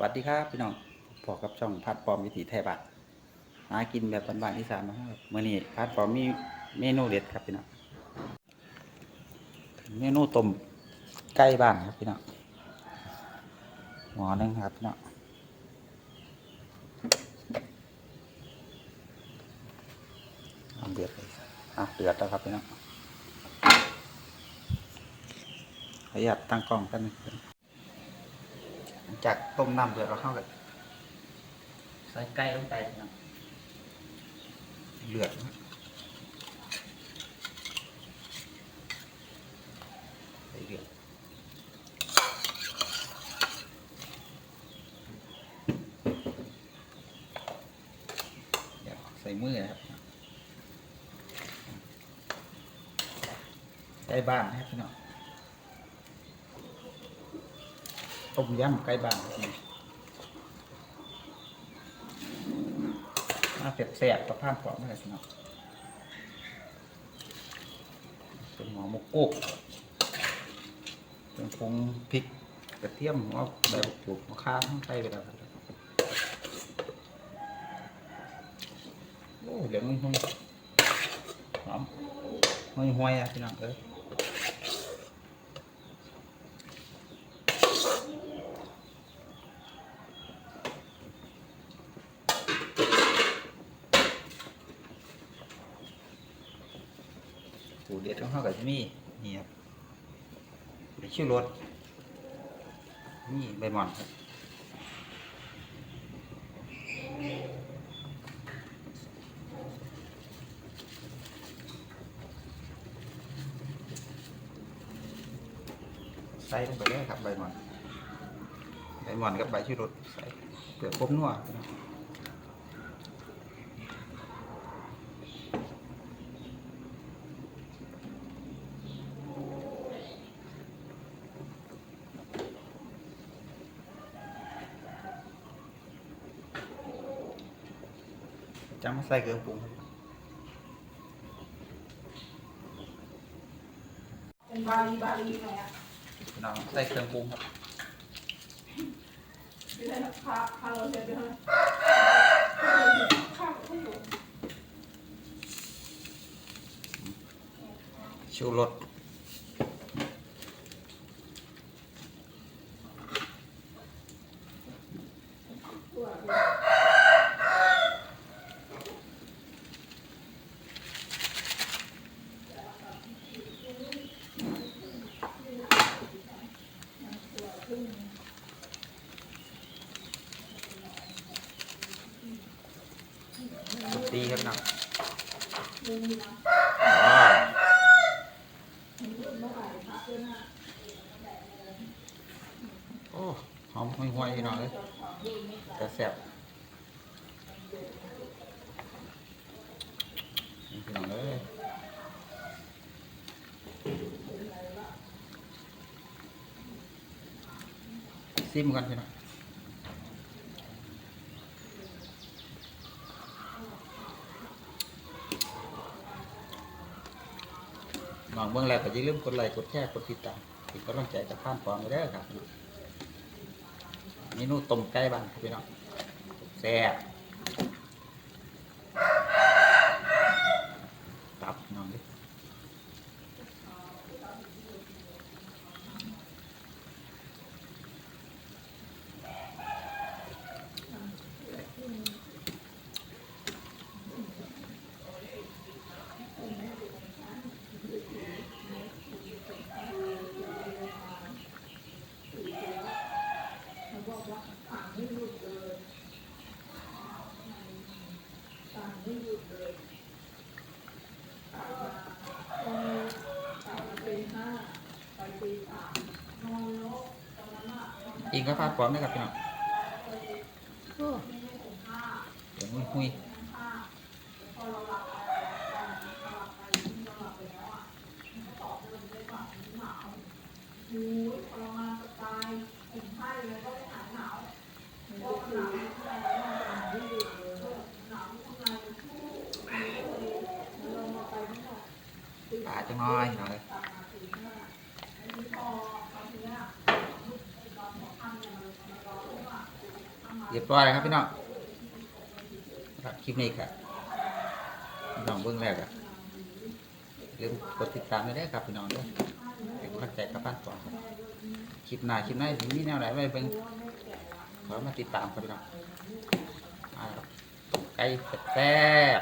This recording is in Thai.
วัสดีครับพี่น้องพอกับช่องพัดปอมวิถีไทยบัตรหากินแบบบ้านๆที่สามนะครับเมื่อนี้พัดปอมมีเมนูเด็ดครับพี่น้องเมนูต้มไก่บ้านครับพี่น้องหมอหนึงครับพี่น้องน้ำเดือดเลยอะเดือดแล้วครับพี่น้องขออนุญาตตั้งกล้องกันงหลัง จากต้มน้ำเดือดเราเข้ากันใส่ไก่ลงไปพี่น้องเลือดนะใส่เลือดเดี๋ยวใส่มือนะครับไก่บ้านนะครับพี่น้อง ต้มยำไก่บ้านครับพี่น้องมาเผ็ดแสบกับผ้านกรอบนะครับพี่น้องเป็นหมอมกกุ๊กเป็นผงพริกกระเทียมหัวใบบักจูดมะข่าทั้งไทยไปแล้วครับโอ้เหลืองหุ่ยๆหอมห่วยอะพี่น้องเอ้ย เด็ดของเขากับมีนี่ครับใบชิวรสนี่ใบหม่อนครับใส่ลงไปเลยครับใบหม่อนใบหม่อนกับใบชิวรสใส่เกลือพบนัว จะมาใส่เครื่องปรุงเป็นบาลีบาลีหน่อยอะพี่น้องใส่เครื่องปรุงครับไม่ใช่พาพาเราเสร็จไปเท่าไหร่ข้าวข้าวหมูชูรส ดีครับน้องอ๋อโอ้หอมห่วยๆพี่น้องเลยแต่แซ่บพี่น้องเลยซิมกันพี่น้อง น้องเมืองแรกก็อย่าลืมกดไลค์กดแชร์กดติดตามติดกำลังใจกับข้ามฟองไปได้ครับนี่นู่ต้มไก่บ้างพี่น้องแซ่บตับน้องดิ อิงก็พาดพร้อมด้วยครับพี่น้องเดี๋ยวหุยๆปลาจังน้อยหน่อย เรียบร้อยแล้วครับพี่น้องครับคลิปนี้ครับพี่น้องเบื้องแรกอะอย่าลืมกดติดตามด้ครับพี่น้องด้วยเป็นกำลังใจกับบ้านต่อครับคลิปหน้าคลิปหน้าถึงมีแนวไหนไว้เบิ่งขอมาติดตามครับพี่น้องไก่แซ่บ